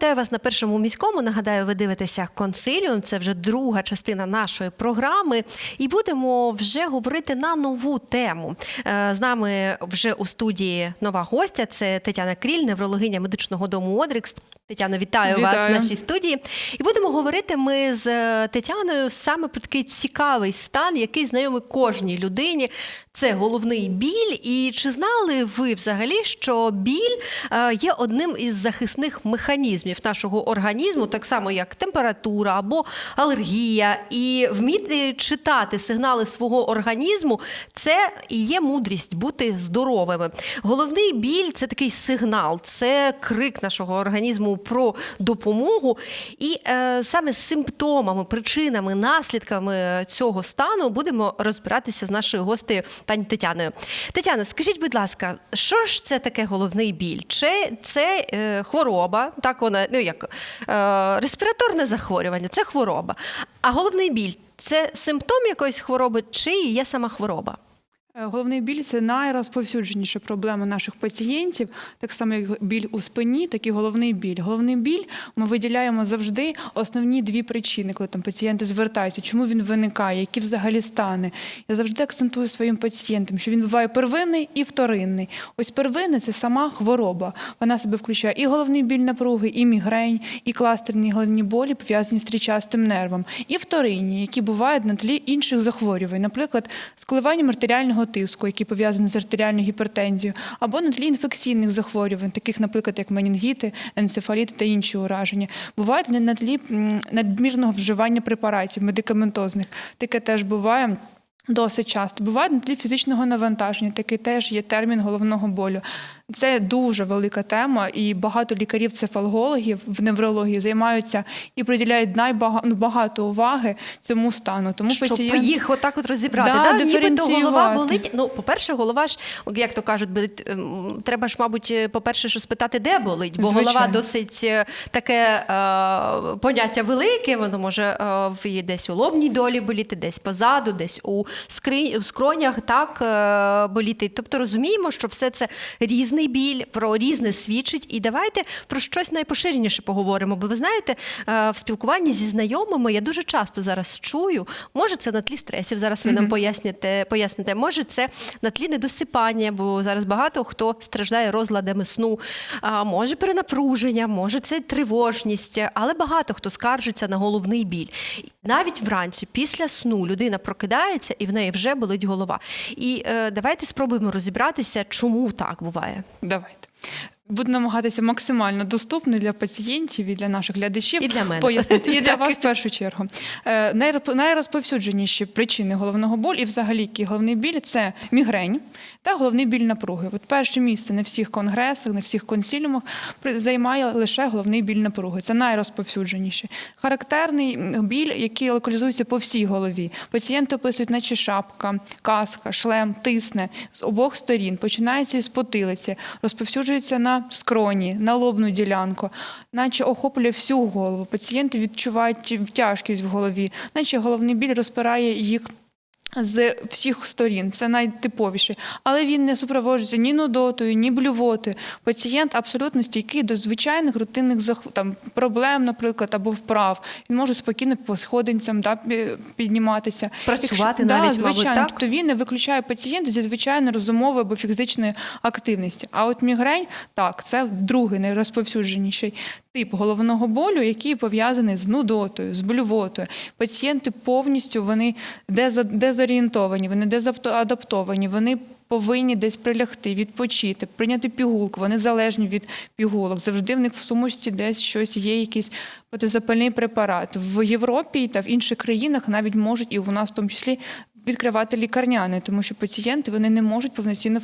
Вітаю вас на першому міському. Нагадаю, ви дивитеся консиліум. Це вже друга частина нашої програми. І будемо вже говорити на нову тему. Е, З нами вже у студії нова гостя. Це Тетяна Кріль, неврологиня медичного дому Одрикс. Тетяно, вітаю, вас в нашій студії. І будемо говорити ми з е, Тетяною саме про такий цікавий стан, який знайомий кожній людині. Це головний біль. І чи знали ви взагалі, що біль е, є одним із захисних механізмів нашого організму, так само як температура або алергія, і вміти читати сигнали свого організму це і є мудрість бути здоровими. Головний біль це такий сигнал, це крик нашого організму про допомогу. І е, саме з симптомами, причинами, наслідками цього стану будемо розбиратися з нашою гостею пані Тетяною. Тетяна, скажіть, будь ласка, що ж це таке головний біль? Чи це е, хвороба? Так вона ну як е, респіраторне захворювання, це хвороба. А головний біль це симптом якоїсь хвороби, чи є сама хвороба? Е, Головний біль це найрозповсюдженіша проблема наших пацієнтів, так само як біль у спині, так і головний біль. Головний біль ми виділяємо завжди основні дві причини, коли там пацієнти звертаються, чому він виникає, які взагалі стани. Я завжди акцентую своїм пацієнтам, що він буває первинний і вторинний. Ось первинний це сама хвороба. Вона себе включає і головний біль напруги, і мігрень, і кластерні головні болі пов'язані з трічастим нервом, і вторинні, які бувають на тлі інших захворювань, наприклад, з коливанням артеріального тиску, який пов'язаний з артеріальною гіпертензією, або на тлі інфекційних захворювань, таких, наприклад, як менінгіти, енцефаліти та інші ураження. Бувають на тлі надмірного вживання препаратів медикаментозних. Таке теж буває. Досить часто буває на тлі фізичного навантаження, такий теж є термін головного болю. Це дуже велика тема, і багато лікарів-цефалгологів в неврології займаються і приділяють найбага- ну, уваги цьому стану. Тому Щоб пацієнт... їх отак от розібрати. Да, Да, Нібито голова болить. Ну, по-перше, голова ж, як то кажуть, болить, ем, треба ж, мабуть, е, по-перше, що спитати, де болить, бо голова досить е, таке е, поняття велике, воно може е, десь у лобній долі боліти, десь позаду, десь у. В скронях так е, боліти. Тобто розуміємо, що все це різний біль, про різне свідчить. І давайте про щось найпоширеніше поговоримо. Бо ви знаєте, е, в спілкуванні зі знайомими я дуже часто зараз чую, може це на тлі стресів. Зараз ви нам поясните, поясните, може це на тлі недосипання, бо зараз багато хто страждає розладами сну, а може перенапруження, може це тривожність, але багато хто скаржиться на головний біль. Навіть вранці, після сну, людина прокидається і в неї вже болить голова. І е, давайте спробуємо розібратися, чому так буває. Давайте. Буду намагатися максимально доступно для пацієнтів і для наших глядачів І для мене. пояснити. І для вас в першу чергу. Е, Найрозповсюдженіші причини головного болю і взагалі який головний біль це мігрень та головний біль напруги. От перше місце на всіх конгресах, на всіх консіліумах займає лише головний біль напруги. Це найрозповсюдженіше. Характерний біль, який локалізується по всій голові. Пацієнти описують, наче шапка, каска, шлем, тисне з обох сторін. Починається із потилиці, розповсюджується на скроні, на лобну ділянку, наче охоплює всю голову. Пацієнти відчувають тяжкість в голові, наче головний біль розпирає їх. З всіх сторін це найтиповіше, але він не супроводжується ні нудотою, ні блювотою. Пацієнт абсолютно стійкий до звичайних рутинних зах- там, проблем, наприклад, або вправ. Він може спокійно по сходинцям да, пі- підніматися. Працювати да, навіть, мабуть, звичайно. так? Тобто він не виключає пацієнта зі звичайної розумової або фізичної активності. А от мігрень, так, це другий найрозповсюдженіший тип головного болю, який пов'язаний з нудотою, з блювотою. Пацієнти повністю вони дезо- дезорієнтовані, вони дезадаптовані, вони повинні десь прилягти, відпочити, прийняти пігулку. Вони залежні від пігулок. Завжди в них в сумочці десь щось є, якийсь протизапальний препарат. В Європі та в інших країнах навіть можуть, і у нас в тому числі, відкривати лікарняни, тому що пацієнти вони не можуть повноцінно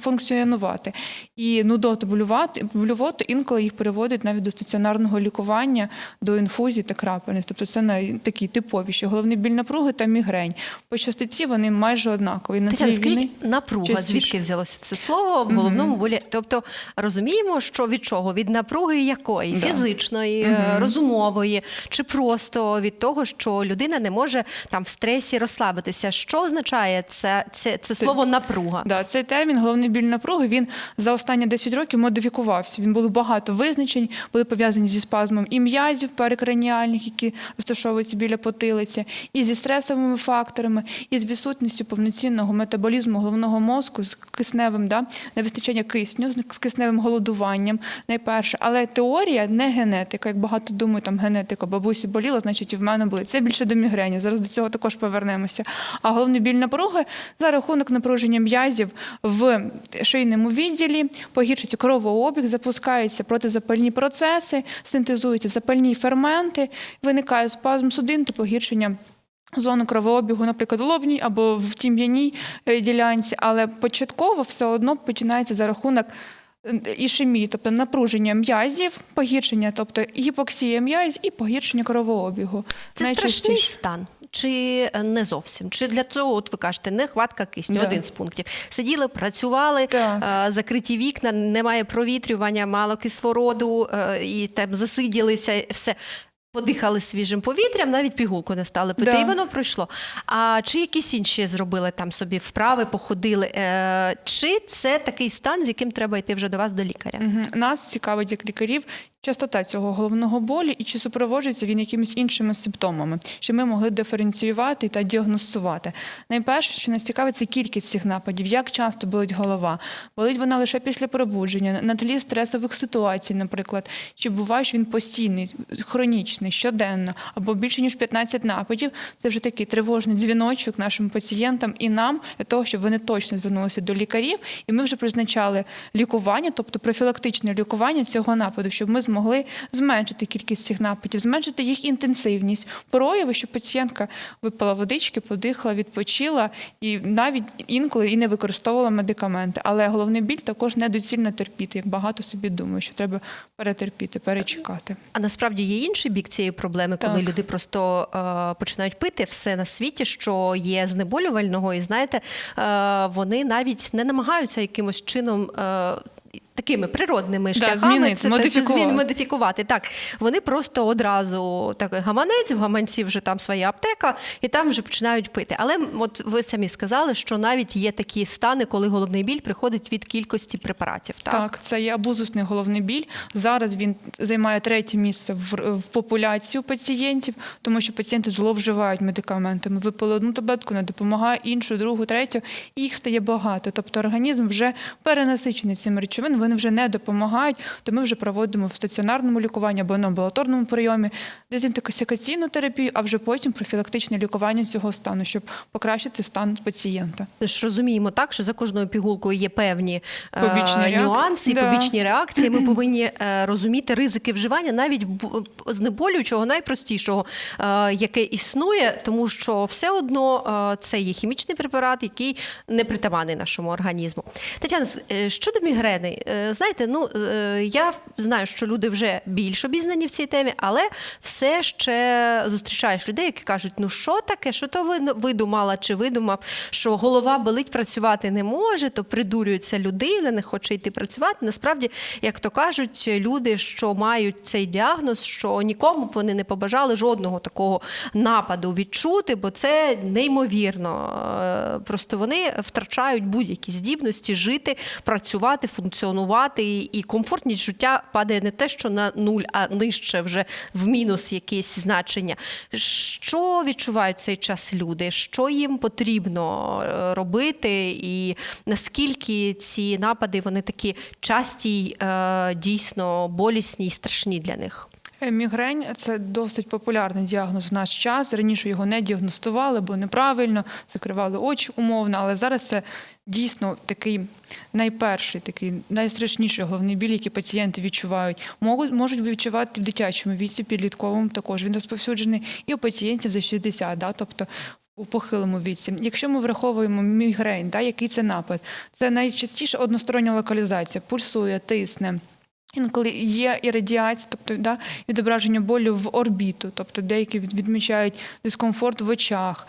функціонувати. І нудоту блювати, блювоту інколи їх переводять навіть до стаціонарного лікування, до інфузій та крапельниць. Тобто це най, такі типовіші. Головний біль напруги та мігрень. По частоті вони майже однакові. На Тетяна, скажіть, напруга, частіше. звідки взялося це слово в головному болі? Тобто розуміємо, що від чого? Від напруги якої? Да. Фізичної, е, розумової, чи просто від того, що людина не може там в стресі розслабитися. Представитися, що означає це, це, це слово напруга? Да, цей термін головний біль напруги він за останні 10 років модифікувався. Він було багато визначень, були пов'язані зі спазмом і м'язів перекраніальних, які розташовуються біля потилиці, і зі стресовими факторами, і з відсутністю повноцінного метаболізму головного мозку з кисневим, да, невистачання кисню, з кисневим голодуванням, найперше. Але теорія не генетика, як багато думають, там генетика, бабусі боліла, значить і в мене були. Це більше до мігрені. Зараз до цього також повернемося. А головний біль напруги за рахунок напруження м'язів в шийному відділі, погіршується кровообіг, запускаються протизапальні процеси, синтезуються запальні ферменти, виникає спазм судин та погіршення. Зону кровообігу, наприклад, в лобній або в тім'яній е, ділянці, але початково все одно починається за рахунок е, ішемії, тобто напруження м'язів, погіршення, тобто гіпоксія м'язів і погіршення кровообігу. Це страшний стан. Чи не зовсім? Чи для цього, от ви кажете, нехватка кисню, Да. один з пунктів. Сиділи, працювали, Так. е, закриті вікна, немає провітрювання, мало кислороду, е, і там засиділися, все. Подихали свіжим повітрям, навіть пігулку не стали пити, Да. і воно пройшло. А чи якісь інші зробили там собі вправи, походили? Е, чи це такий стан, з яким треба йти вже до вас до лікаря? Мгм. Нас цікавить як лікарів частота цього головного болю і чи супроводжується він якимись іншими симптомами, щоб ми могли диференціювати та діагностувати. Найперше, що нас цікавить, це кількість цих нападів, як часто болить голова. Болить вона лише після пробудження, на тлі стресових ситуацій, наприклад, чи буває, що він постійний, хронічний, щоденно, або більше ніж 15 нападів. Це вже такий тривожний дзвіночок нашим пацієнтам і нам для того, щоб вони точно звернулися до лікарів, і ми вже призначали лікування, тобто профілактичне лікування цього нападу, щоб ми змогли зменшити кількість цих нападів, зменшити їх інтенсивність, прояви, щоб пацієнтка випила водички, подихала, відпочила і навіть інколи і не використовувала медикаменти. Але головний біль також недоцільно терпіти, як багато собі думають, що треба перетерпіти, перечекати. А насправді є інший бік цієї проблеми, коли Так. люди просто е, починають пити все на світі, що є знеболювального, і знаєте, е, вони навіть не намагаються якимось чином. Е, Такими природними шляхами змінити, це, це модифікувати. змін- модифікувати. Так, вони просто одразу так гаманець, в гаманці вже там своя аптека, і там вже починають пити. Але от ви самі сказали, що навіть є такі стани, коли головний біль приходить від кількості препаратів. Так, Так, це є абузусний головний біль. Зараз він займає третє місце в, в популяцію пацієнтів, тому що пацієнти зловживають медикаментами. Випили одну таблетку, не допомагає, іншу, другу, третю. Їх стає багато. Тобто організм вже перенасичений цими речовинами, вони вже не допомагають. То ми вже проводимо в стаціонарному лікуванні або на амбулаторному прийомі дезінтоксикаційну терапію, а вже потім профілактичне лікування цього стану, щоб покращити стан пацієнта. Ми ж розуміємо так, що за кожною пігулкою є певні е, Побічні нюанси, Да. побічні реакції. Ми повинні е, розуміти ризики вживання навіть знеболюючого, найпростішого, е, яке існує, тому що все одно е, це є хімічний препарат, який не притаманний нашому організму. Тетяна, щодо мігрени, е, знаєте, ну е, я знаю, що люди вже більш обізнані в цій темі, але все ще зустрічаєш людей, які кажуть: ну що таке, що то ви видумала чи видумав, що голова болить, працювати не може, то придурюється людина, не хоче йти працювати. Насправді, як то кажуть, люди, що мають цей діагноз, що нікому б вони не побажали жодного такого нападу відчути, бо це неймовірно. Е, Просто вони втрачають будь-які здібності жити, працювати, функціонувати, і- і комфортність життя падає не те, що на нуль, а нижче вже в мінус якісь значення. Що відчувають цей час люди? Що їм потрібно е, робити, і наскільки ці напади вони такі часті, е, дійсно болісні і страшні для них? Мігрень це досить популярний діагноз в наш час. Раніше його не діагностували, бо неправильно закривали очі умовно. Але зараз це дійсно такий найперший, такий найстрашніший головний біль, який пацієнти відчувають. Можуть можуть відчувати в дитячому віці, підлітковому також він розповсюджений, і у пацієнтів за 60, да, тобто. У похилому віці. Якщо ми враховуємо мігрень, да, який це напад, це найчастіше одностороння локалізація, пульсує, тисне. Інколи є і радіація, тобто да, відображення болю в орбіту, тобто деякі відмічають дискомфорт в очах,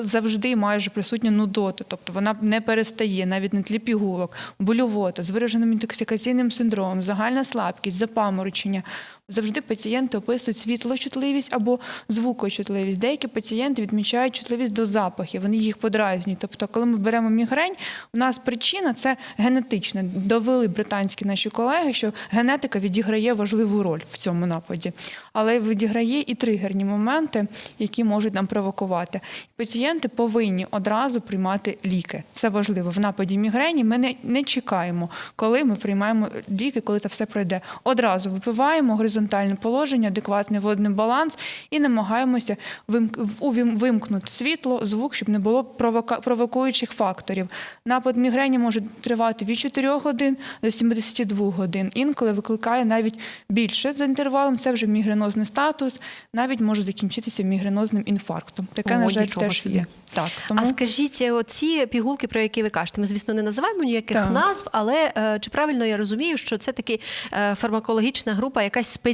Завжди майже присутня нудота, тобто вона не перестає навіть на тлі пігулок, болювота з вираженим інтоксикаційним синдромом, загальна слабкість, запаморочення. Завжди пацієнти описують світлочутливість або звукочутливість. Деякі пацієнти відмічають чутливість до запахів, вони їх подразнюють. Тобто, коли ми беремо мігрень, у нас причина це генетична. Довели британські наші колеги, що генетика відіграє важливу роль в цьому нападі, але відіграє і тригерні моменти, які можуть нам провокувати. Пацієнти повинні одразу приймати ліки. Це важливо. В нападі мігрені ми не, не чекаємо, коли ми приймаємо ліки, коли це все пройде. Одразу випиваємо горизонтальне положення, адекватний водний баланс і намагаємося вимкнути світло, звук, щоб не було провокуючих факторів. Напад мігрені може тривати від 4 годин до 72 годин. Інколи викликає навіть більше за інтервалом. Це вже мігренозний статус, навіть може закінчитися мігренозним інфарктом. Таке, О, на жаль, теж собі. є. Так, тому... А скажіть, оці пігулки, про які ви кажете, ми, звісно, не називаємо ніяких Так. назв, але е, чи правильно я розумію, що це таки е, фармакологічна група, якась спеціальна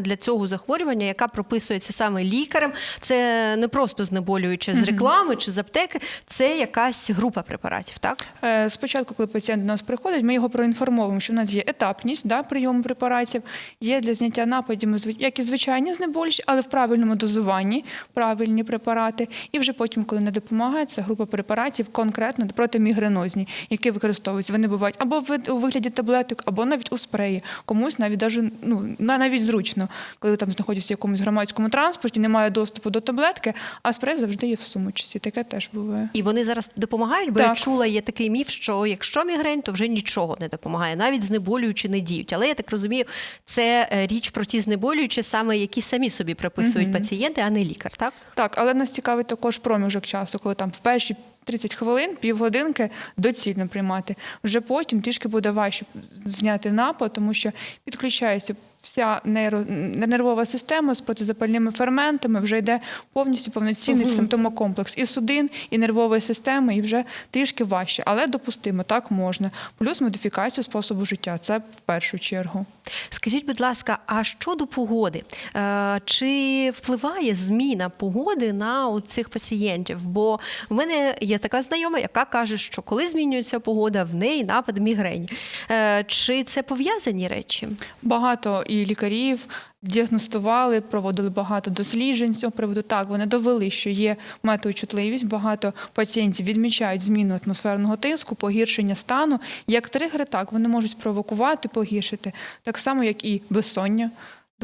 для цього захворювання, яка прописується саме лікарем? Це не просто знеболююче з реклами чи з аптеки, це якась група препаратів, так? Е, Спочатку, коли пацієнт до нас приходить, ми його проінформовуємо, що в нас є етапність да, прийому препаратів, є для зняття нападів, як і звичайні знеболюючі, але в правильному дозуванні правильні препарати. І вже потім, коли не допомагає, це група препаратів конкретно протимігренозні, які використовуються. Вони бувають або в у вигляді таблеток, або навіть у спреї. Комусь навіть даже, ну, на- навіть зручно, коли там знаходишся в якомусь громадському транспорті, немає доступу до таблетки, а спрей завжди є в сумочці. Таке теж буває. І вони зараз допомагають, бо я чула, є такий міф, що якщо мігрень, то вже нічого не допомагає, навіть знеболюючі не діють. Але я так розумію, це е, річ про ті знеболюючі, саме які самі собі приписують пацієнти, а не лікар, так? Так, але нас цікавить також проміжок часу, коли там в перші 30 хвилин, півгодинки доцільно приймати. Вже потім трішки буде важче зняти напад, тому що підключається вся нейро, нервова система з протизапальними ферментами, вже йде повністю повноцінний симптомокомплекс і судин, і нервової системи, і вже трішки важче, але допустимо, так можна. Плюс модифікацію способу життя. Це в першу чергу. Скажіть, будь ласка, а щодо погоди? Е, Чи впливає зміна погоди на цих пацієнтів? Бо в мене є така знайома, яка каже, що коли змінюється погода, в неї напад мігрень. Е, Чи це пов'язані речі? Багато і лікарів діагностували, проводили багато досліджень з цього приводу. Так, вони довели, що є метеочутливість. Багато пацієнтів відмічають зміну атмосферного тиску, погіршення стану. Як тригери, так вони можуть спровокувати, погіршити, так само, як і безсоння.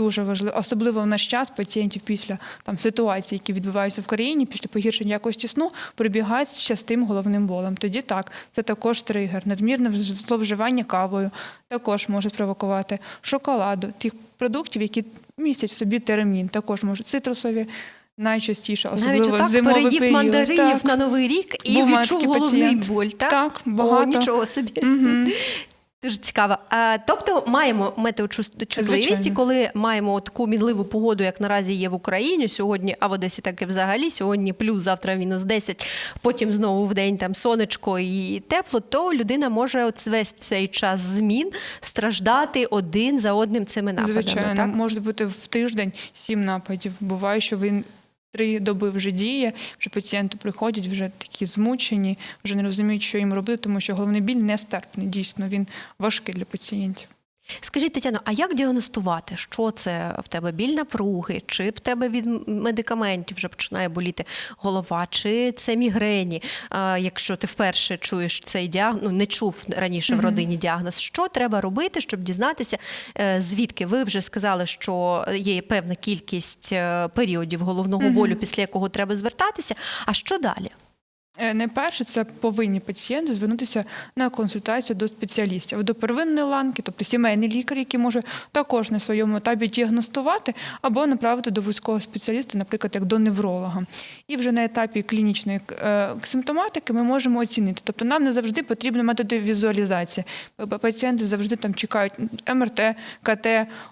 Дуже важливо, особливо в наш час пацієнтів після там ситуацій, які відбуваються в країні, після погіршення якості сну, прибігають з частим головним болем. Тоді так, це також тригер. Надмірне вж- зловживання кавою також може спровокувати шоколаду, тих продуктів, які містять в собі теремін, також можуть цитрусові. Найчастіше, Навіть особливо отак зимовий переїв період. мандаринів Так. на новий рік і Був відчув головний пацієнт. боль. Так, Так, О, багато. нічого собі. Мгм. Дуже цікаво. А, тобто маємо метеочутливість, коли маємо таку мінливу погоду, як наразі є в Україні сьогодні, а в Одесі так і взагалі. Сьогодні плюс, завтра мінус 10, потім знову в день там сонечко і тепло, то людина може от весь цей час змін страждати один за одним цими нападами. Звичайно, так? може бути в тиждень сім нападів. Буває, що він три доби вже діє, вже пацієнти приходять вже такі змучені, вже не розуміють, що їм робити, тому що головний біль нестерпний. Дійсно, він важкий для пацієнтів. Скажіть, Тетяно, а як діагностувати, що це в тебе біль напруги, чи в тебе від медикаментів вже починає боліти голова, чи це мігрені? А, якщо ти вперше чуєш цей діагноз, ну не чув раніше в родині діагноз, що треба робити, щоб дізнатися, е, звідки ви вже сказали, що є певна кількість е, періодів головного болю, після якого треба звертатися. А що далі? Е, Найперше, це повинні пацієнти звернутися на консультацію до спеціалістів, до первинної ланки, тобто сімейний лікар, який може також на своєму етапі діагностувати або направити до вузького спеціаліста, наприклад, як до невролога. І вже на етапі клінічної е, симптоматики ми можемо оцінити. Тобто нам не завжди потрібно методи візуалізації. Пацієнти завжди там чекають МРТ, КТ,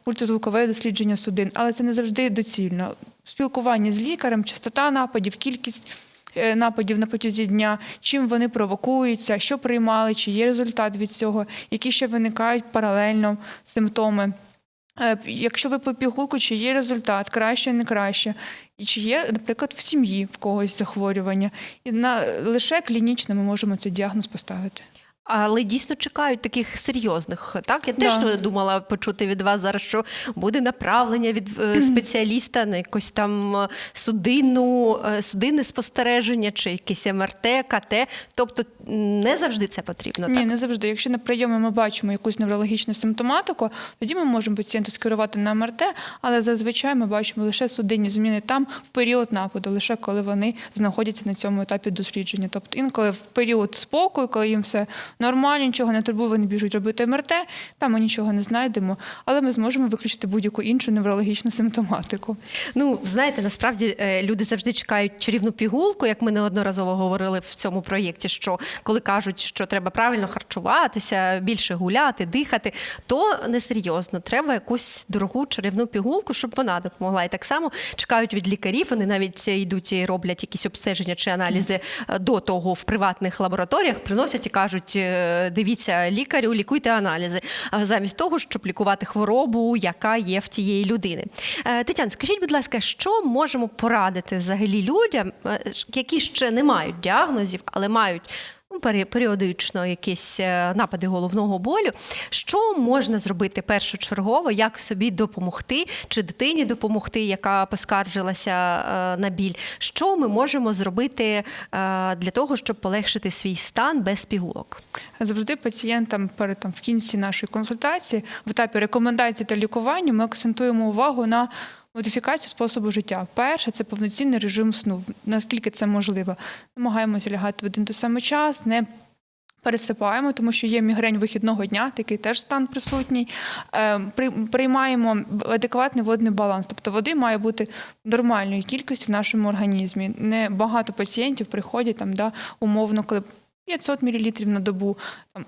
ультразвукове дослідження судин, але це не завжди доцільно. Спілкування з лікарем, частота нападів, кількість нападів на протязі дня, чим вони провокуються, що приймали, чи є результат від цього, які ще виникають паралельно симптоми. Е, Якщо ви по пігулку, чи є результат, краще, не краще, і чи є, наприклад, в сім'ї в когось захворювання, і на лише клінічно ми можемо цей діагноз поставити. Але дійсно чекають таких серйозних. Так, я теж Да. думала почути від вас зараз, що буде направлення від е, спеціаліста на якось там е, судинну, е, судинне спостереження чи якесь МРТ, КТ. Тобто не завжди це потрібно. Ні, так? не завжди. Якщо на прийомі ми бачимо якусь неврологічну симптоматику, тоді ми можемо пацієнта скерувати на МРТ, але зазвичай ми бачимо лише судинні зміни там в період нападу, лише коли вони знаходяться на цьому етапі дослідження. Тобто інколи в період спокою, коли їм все нормально, нічого не турбує, вони біжуть робити МРТ, там ми нічого не знайдемо, але ми зможемо виключити будь-яку іншу неврологічну симптоматику. Ну, знаєте, насправді е, люди завжди чекають чарівну пігулку, як ми неодноразово говорили в цьому проєкті, що коли кажуть, що треба правильно харчуватися, більше гуляти, дихати, то несерйозно. Треба якусь дорогу чарівну пігулку, щоб вона допомогла. І так само чекають від лікарів. Вони навіть йдуть і роблять якісь обстеження чи аналізи е, до того в приватних лабораторіях, приносять і кажуть: дивіться, лікарю, лікуйте аналізи. Замість того, щоб лікувати хворобу, яка є в тієї людини. Тетян, Тетяна, скажіть, будь ласка, що можемо порадити взагалі людям, е, які ще не мають діагнозів, але мають. Ну, Періодично якісь е, напади головного болю. Що можна зробити першочергово, як собі допомогти, чи дитині допомогти, яка поскаржилася е, на біль? Що ми можемо зробити е, для того, щоб полегшити свій стан без пігулок? Завжди пацієнтам перед там в кінці нашої консультації, в етапі рекомендацій та лікування, ми акцентуємо увагу на модифікацію способу життя. Перше це повноцінний режим сну. Наскільки це можливо, намагаємося лягати в один той самий час, не Пересипаємо, тому що є мігрень вихідного дня, такий теж стан присутній. Е, при- Приймаємо адекватний водний баланс. Тобто води має бути нормальної кількості в нашому організмі. Не багато пацієнтів приходять там, да, умовно, коли 500 мл на добу,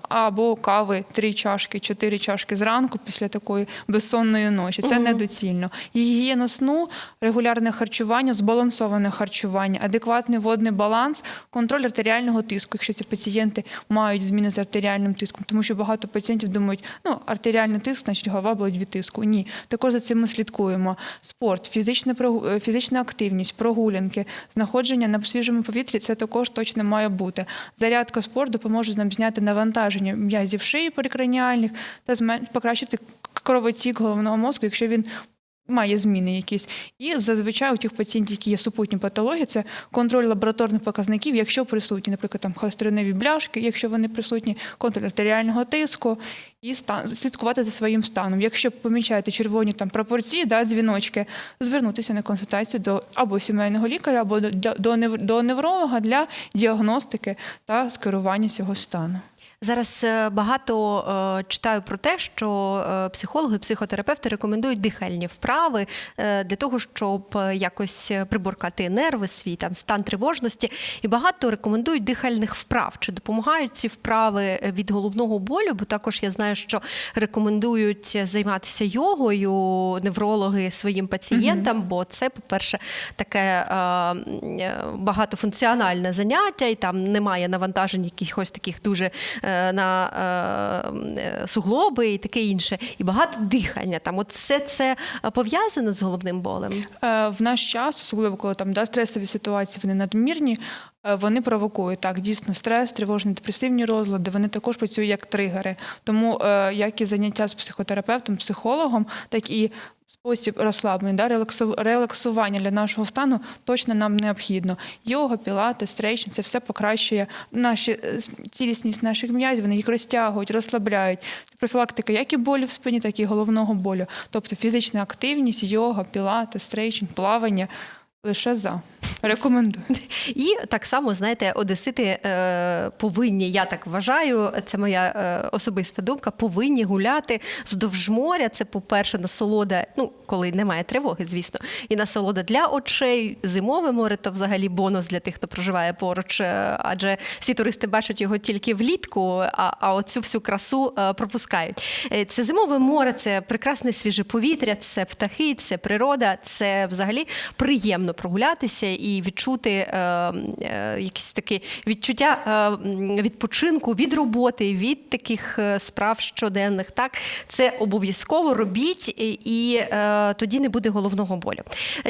або кави 3 чашки, 4 чашки зранку після такої безсонної ночі. Це Мгм. недоцільно. Гігієна сну, регулярне харчування, збалансоване харчування, адекватний водний баланс, контроль артеріального тиску, якщо ці пацієнти мають зміни з артеріальним тиском, тому що багато пацієнтів думають, ну артеріальний тиск, значить голова болить від тиску. Ні, також за цим ми слідкуємо. Спорт, фізична е, фізична активність, прогулянки, знаходження на свіжому повітрі це також точно має бути. Зарядка спорт допоможе нам зняти навантаження м'язів шиї перекраніальних та покращити кровотік головного мозку, якщо він має зміни якісь. І зазвичай у тих пацієнтів, які є супутні патології, це контроль лабораторних показників, якщо присутні, наприклад, там холестеринові бляшки, якщо вони присутні, контроль артеріального тиску і стан слідкувати за своїм станом. Якщо помічаєте червоні там пропорції, да, дзвіночки, звернутися на консультацію до або сімейного лікаря, або до, до, до невролога для діагностики та скерування цього стану. Зараз е, багато е, читаю про те, що е, психологи, психотерапевти рекомендують дихальні вправи для того, щоб якось приборкати нерви, свій там стан тривожності. І багато рекомендують дихальних вправ. Чи допомагають ці вправи від головного болю? Бо також я знаю, що рекомендують займатися йогою неврологи своїм пацієнтам, бо це, по-перше, таке багатофункціональне заняття, і там немає навантажень якихось таких дуже на е, е, суглоби і таке інше. І багато дихання. Там от все це пов'язано з головним болем. Е, В наш час, особливо коли там да, стресові ситуації вони надмірні, е, вони провокують так дійсно стрес, тривожні депресивні розлади. Вони також працюють як тригери. Тому е, як і заняття з психотерапевтом, психологом, так і спосіб розслаблення, да, релаксу- релаксування для нашого стану точно нам необхідно. Йога, пілати, стрейчинг – це все покращує наші е, цілісність наших м'язів, вони їх розтягують, розслабляють. Це профілактика як і болю в спині, так і головного болю. Тобто фізична активність, йога, пілати, стрейчинг, плавання лише за. Рекомендую. І так само, знаєте, одесити е, повинні, я так вважаю, це моя е, особиста думка, повинні гуляти вздовж моря. Це, по-перше, насолода, ну, коли немає тривоги, звісно, і насолода для очей. Зимове море то взагалі бонус для тих, хто проживає поруч, е, адже всі туристи бачать його тільки влітку, а, а оцю всю красу е, пропускають. Е, Це зимове море, це прекрасне свіже повітря, це птахи, це природа, це взагалі приємно приємно прогулятися і відчути е, е, якісь такі відчуття е, відпочинку від роботи, від таких е, справ щоденних. Так, це обов'язково робіть, і, е, тоді не буде головного болю.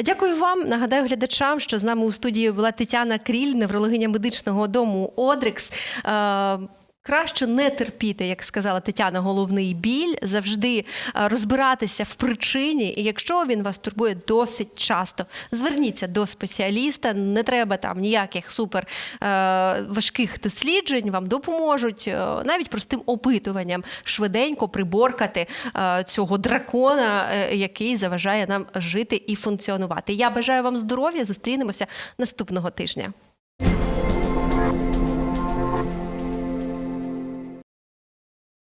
Дякую вам. Нагадаю глядачам, що з нами у студії була Тетяна Кріль, неврологиня медичного дому Одрикс. Е, Краще не терпіти, як сказала Тетяна, головний біль, завжди е, розбиратися в причині. І якщо він вас турбує досить часто, зверніться до спеціаліста. Не треба там ніяких супер е, важких досліджень. Вам допоможуть е, навіть простим опитуванням швиденько приборкати цього дракона, який заважає нам жити і функціонувати. Я бажаю вам здоров'я. Зустрінемося наступного тижня.